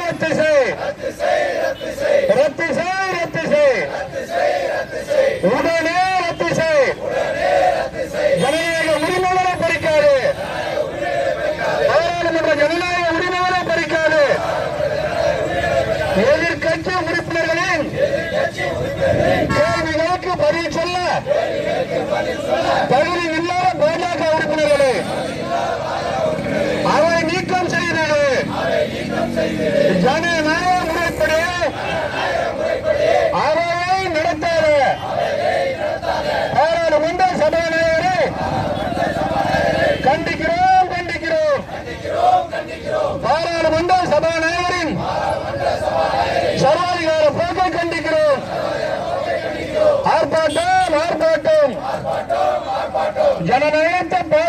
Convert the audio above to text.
ரத்து செய் ரத்து செய் ரத்து செய். உடனே ¡Ya no me entiendo!